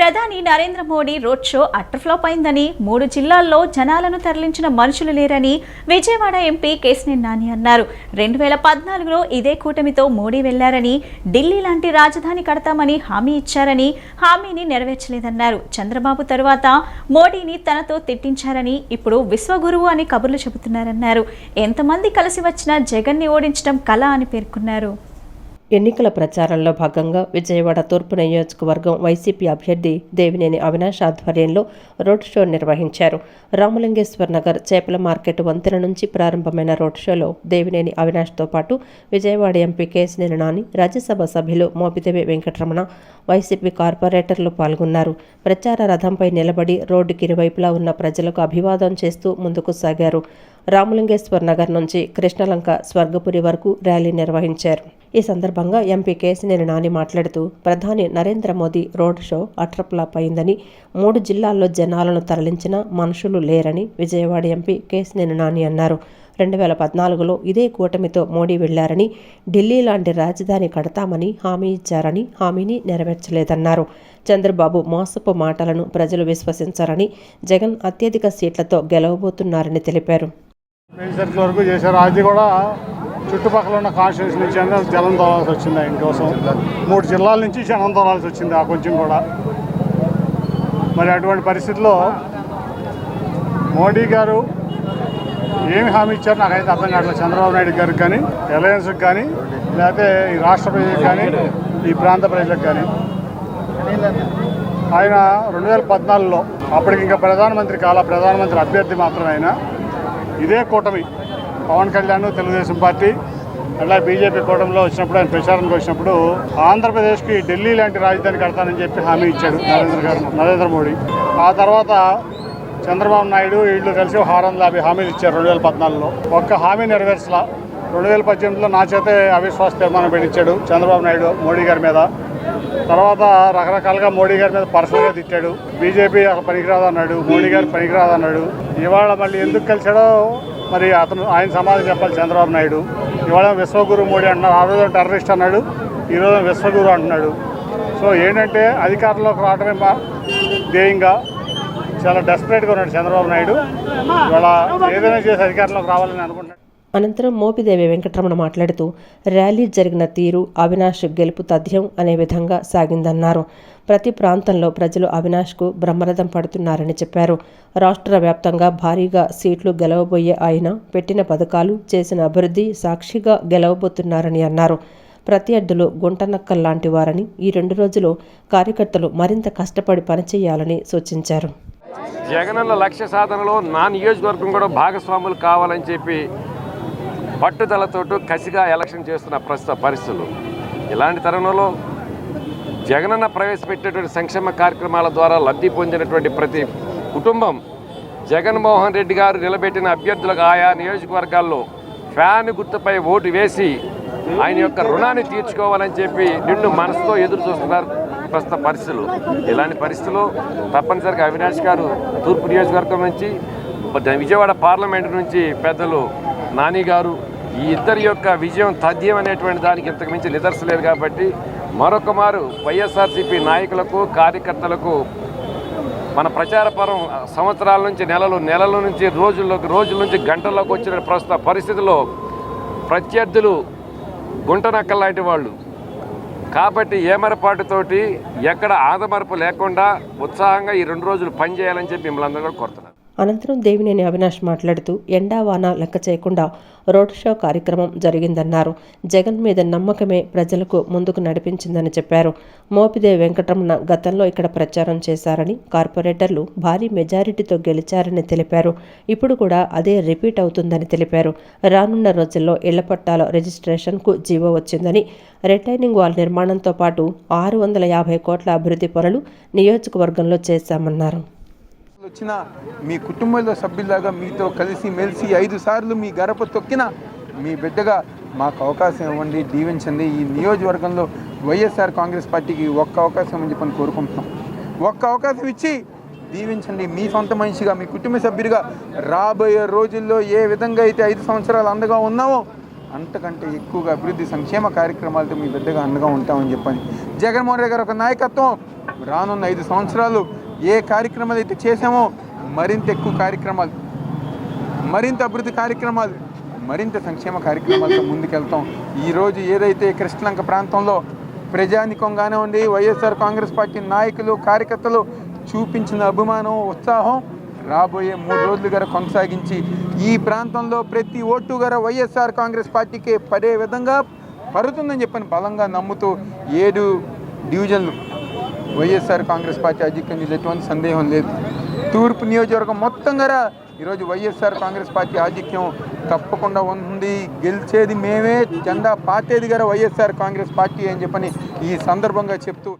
ప్రధాని Narendra Modi road show utter flop అయిందని మూడు జిల్లాల్లో జనాలను తరలించిన మనుషులు లేరని విజయవాడ ఎంపీ కేసినేని నాని అన్నారు. రెండు వేల పద్నాలుగులో ఇదే కూటమితో మోడీ వెళ్ళారని ఢిల్లీ లాంటి రాజధాని కడతామని హామీ ఇచ్చారని హామీని నెరవేర్చలేదన్నారు. చంద్రబాబు తరువాత మోడీని తనతో తిట్టించారని ఇప్పుడు విశ్వగురువు అని కబుర్లు చెబుతున్నారన్నారు. ఎంతమంది కలిసి వచ్చినా జగన్ని ఓడించడం కళ అని పేర్కొన్నారు. ఎన్నికల ప్రచారంలో భాగంగా విజయవాడ తూర్పు నియోజకవర్గం వైసీపీ అభ్యర్థి దేవినేని అవినాష్ ఆధ్వర్యంలో రోడ్ షో నిర్వహించారు. రామలింగేశ్వర్ నగర్ చేపల మార్కెట్ వంతెన నుంచి ప్రారంభమైన రోడ్ షోలో దేవినేని అవినాష్తో పాటు విజయవాడ ఎంపీ కేసినేని నాని రాజ్యసభ సభ్యులు మోపిదేవి వెంకటరమణ వైసీపీ కార్పొరేటర్లు పాల్గొన్నారు. ప్రచార రథంపై నిలబడి రోడ్డుకి ఇరువైపులా ఉన్న ప్రజలకు అభివాదం చేస్తూ ముందుకు సాగారు. రామలింగేశ్వర్ నగర్ నుంచి కృష్ణలంక స్వర్గపురి వరకు ర్యాలీ నిర్వహించారు. ఈ సందర్భంగా ఎంపీ కేసినేని నాని మాట్లాడుతూ ప్రధాని Narendra Modi road show utter flop అయిందని మూడు జిల్లాల్లో జనాలను తరలించిన మనుషులు లేరని విజయవాడ ఎంపీ కేసినేని నాని అన్నారు. రెండు వేల పద్నాలుగులో ఇదే కూటమితో మోడీ వెళ్ళారని ఢిల్లీ లాంటి రాజధాని కడతామని హామీ ఇచ్చారని హామీని నెరవేర్చలేదన్నారు. చంద్రబాబు మోసపు మాటలను ప్రజలు విశ్వసించారని జగన్ అత్యధిక సీట్లతో గెలవబోతున్నారని తెలిపారు. వరకు చేశారు. అది కూడా చుట్టుపక్కల ఉన్న కాన్స్టిట్యూషన్ నుంచి అయినా జలం తోలాల్సి వచ్చింది ఆయన కోసం మూడు జిల్లాల నుంచి జనం తోలాల్సి వచ్చింది ఆ కొంచెం కూడా. మరి అటువంటి పరిస్థితుల్లో మోడీ గారు ఏమి హామీ ఇచ్చారో నాకైతే అర్థం కావట్లేదు. చంద్రబాబు నాయుడు గారికి కానీ అలయన్స్కి కానీ లేకపోతే ఈ రాష్ట్ర ప్రజలకు కానీ ఈ ప్రాంత ప్రజలకు కానీ. ఆయన రెండు వేల పద్నాలుగులో అప్పటికి ఇంకా ప్రధానమంత్రి కాల ప్రధానమంత్రి అభ్యర్థి మాత్రం ఆయన. ఇదే కూటమి. పవన్ కళ్యాణ్ తెలుగుదేశం పార్టీ అలా బీజేపీ కూటమిలో వచ్చినప్పుడు ఆయన ప్రచారానికి వచ్చినప్పుడు ఆంధ్రప్రదేశ్కి ఢిల్లీ లాంటి రాజధాని కడతానని చెప్పి హామీ ఇచ్చాడు నరేంద్ర గారు నరేంద్ర మోడీ. ఆ తర్వాత చంద్రబాబు నాయుడు వీళ్ళు కలిసి హారం ఆరు వందల యాభై హామీలు ఇచ్చారు రెండు వేల పద్నాలుగులో. ఒక్క హామీ నెరవేర్చలా. రెండు వేల పద్దెనిమిదిలో నా చేతే అవిశ్వాస తీర్మానం పెట్టించాడు చంద్రబాబు నాయుడు మోడీ గారి మీద. తర్వాత రకరకాలుగా మోడీ గారి మీద పర్సనల్గా తిట్టాడు. బీజేపీ అసలు పనికిరాదు అన్నాడు మోడీ గారు పనికిరాదు అన్నాడు ఇవాళ మళ్ళీ ఎందుకు కలిసాడో మరి అతను ఆయన సమాధానం చెప్పాలి చంద్రబాబు నాయుడు. ఇవాళ విశ్వగురు మోడీ అంటున్నారు ఆ రోజు టెర్రరిస్ట్ అన్నాడు ఈ రోజు విశ్వగురు అంటున్నాడు. సో ఏంటంటే అధికారంలోకి రావడమే మా ధ్యేయంగా చాలా డెస్పరేట్గా ఉన్నాడు చంద్రబాబు నాయుడు. ఇవాళ ఏదైనా చేసి అధికారంలోకి రావాలని అనుకుంటున్నాడు. అనంతరం మోపిదేవి వెంకటరమణ మాట్లాడుతూ ర్యాలీ జరిగిన తీరు అవినాష్ గెలుపు తథ్యం అనే విధంగా సాగిందన్నారు. ప్రతి ప్రాంతంలో ప్రజలు అవినాష్కు బ్రహ్మరథం పడుతున్నారని చెప్పారు. రాష్ట్ర వ్యాప్తంగా భారీగా సీట్లు గెలవబోయే ఆయన పెట్టిన పథకాలు చేసిన అభివృద్ధి సాక్షిగా గెలవబోతున్నారని అన్నారు. ప్రత్యర్థులు గుంటనక్కల్లాంటి వారని ఈ రెండు రోజులు కార్యకర్తలు మరింత కష్టపడి పనిచేయాలని సూచించారు. జగనన్న లక్ష్య సాధనలో నా నియోజకవర్గం కూడా భాగస్వాములు కావాలని చెప్పి పట్టుదలతోటి కసిగా ఎలక్షన్ చేస్తున్న ప్రస్తుత పరిస్థితులు. ఇలాంటి తరుణంలో జగనన్న ప్రవేశపెట్టేటువంటి సంక్షేమ కార్యక్రమాల ద్వారా లబ్ధి పొందినటువంటి ప్రతి కుటుంబం జగన్మోహన్ రెడ్డి గారు నిలబెట్టిన అభ్యర్థులకు ఆయా నియోజకవర్గాల్లో ఫ్యాన్ గుర్తుపై ఓటు వేసి ఆయన యొక్క రుణాన్ని తీర్చుకోవాలని చెప్పి నిండు మనసుతో ఎదురు చూస్తున్నారు ప్రస్తుత పరిస్థితులు. ఇలాంటి పరిస్థితుల్లో తప్పనిసరిగా అవినాష్ గారు తూర్పు నియోజకవర్గం నుంచి విజయవాడ పార్లమెంట్ నుంచి పెద్దలు నాని గారు ఈ ఇద్దరి యొక్క విజయం తథ్యం అనేటువంటి దానికి ఇంతకు మించి నిదర్శలేదు కాబట్టి మరొక మారు వైఎస్ఆర్సీపీ నాయకులకు కార్యకర్తలకు మన ప్రచార పరం సంవత్సరాల నుంచి నెలలు నెలల నుంచి రోజుల్లోకి రోజుల నుంచి గంటల్లోకి వచ్చిన ప్రస్తుత పరిస్థితుల్లో ప్రత్యర్థులు గుంటనక్కల లాంటి వాళ్ళు. కాబట్టి ఏమరపాటుతోటి ఎక్కడ ఆదమరపు లేకుండా ఉత్సాహంగా ఈ రెండు రోజులు పనిచేయాలని చెప్పి మిమ్మల్ని అందరూ కూడా కోరుతున్నాను అనంతరం దేవినేని అవినాష్ మాట్లాడుతూ ఎండా వాన లెక్క చేయకుండా రోడ్ షో కార్యక్రమం జరిగిందన్నారు. జగన్ మీద నమ్మకమే ప్రజలకు ముందుకు నడిపించిందని చెప్పారు. మోపిదేవి వెంకటరమణ గతంలో ఇక్కడ ప్రచారం చేశారని కార్పొరేటర్లు భారీ మెజారిటీతో గెలిచారని తెలిపారు. ఇప్పుడు కూడా అదే రిపీట్ అవుతుందని తెలిపారు. రానున్న రోజుల్లో ఇళ్ళ పట్టాల రిజిస్ట్రేషన్కు జీవో వచ్చిందని రిటైనింగ్ వాల్ నిర్మాణంతో పాటు ఆరు వందల యాభై కోట్ల అభివృద్ధి పనులు నియోజకవర్గంలో చేశామన్నారు. వచ్చిన మీ కుటుంబంలో సభ్యులాగా మీతో కలిసి మెలిసి ఐదు సార్లు మీ గడప తొక్కిన మీ బిడ్డగా మాకు అవకాశం ఇవ్వండి దీవించండి. ఈ నియోజకవర్గంలో వైఎస్ఆర్ కాంగ్రెస్ పార్టీకి ఒక్క అవకాశం అని చెప్పని కోరుకుంటున్నాం. ఒక్క అవకాశం ఇచ్చి దీవించండి. మీ సొంత మనిషిగా మీ కుటుంబ సభ్యుడిగా రాబోయే రోజుల్లో ఏ విధంగా అయితే ఐదు సంవత్సరాలు అందగా ఉన్నామో అంతకంటే ఎక్కువగా అభివృద్ధి సంక్షేమ కార్యక్రమాలతో మీ బిడ్డగా అండగా ఉంటామని చెప్పని జగన్మోహన్ రెడ్డి గారు ఒక నాయకత్వం. రానున్న ఐదు సంవత్సరాలు ఏ కార్యక్రమాలు అయితే చేశామో మరింత ఎక్కువ కార్యక్రమాలు మరింత అభివృద్ధి కార్యక్రమాలు మరింత సంక్షేమ కార్యక్రమాలతో ముందుకెళ్తాం. ఈరోజు ఏదైతే కృష్ణలంక ప్రాంతంలో ప్రజానికం కానివ్వండి వైఎస్ఆర్ కాంగ్రెస్ పార్టీ నాయకులు కార్యకర్తలు చూపించిన అభిమానం ఉత్సాహం రాబోయే మూడు రోజులు గారు కొనసాగించి ఈ ప్రాంతంలో ప్రతి ఓటు గారు వైఎస్ఆర్ కాంగ్రెస్ పార్టీకి పడే విధంగా పడుతుందని చెప్పని బలంగా నమ్ముతూ ఏడు డివిజన్లు వైఎస్ఆర్ కాంగ్రెస్ పార్టీ ఆధిక్యం ఎటువంటి సందేహం లేదు. తూర్పు నియోజకవర్గం మొత్తం గారా ఈరోజు వైఎస్ఆర్ కాంగ్రెస్ పార్టీ ఆధిక్యం తప్పకుండా ఉంది. గెలిచేది మేమే జెండా పాతేది గారా వైఎస్ఆర్ కాంగ్రెస్ పార్టీ అని చెప్పని ఈ సందర్భంగా చెప్తూ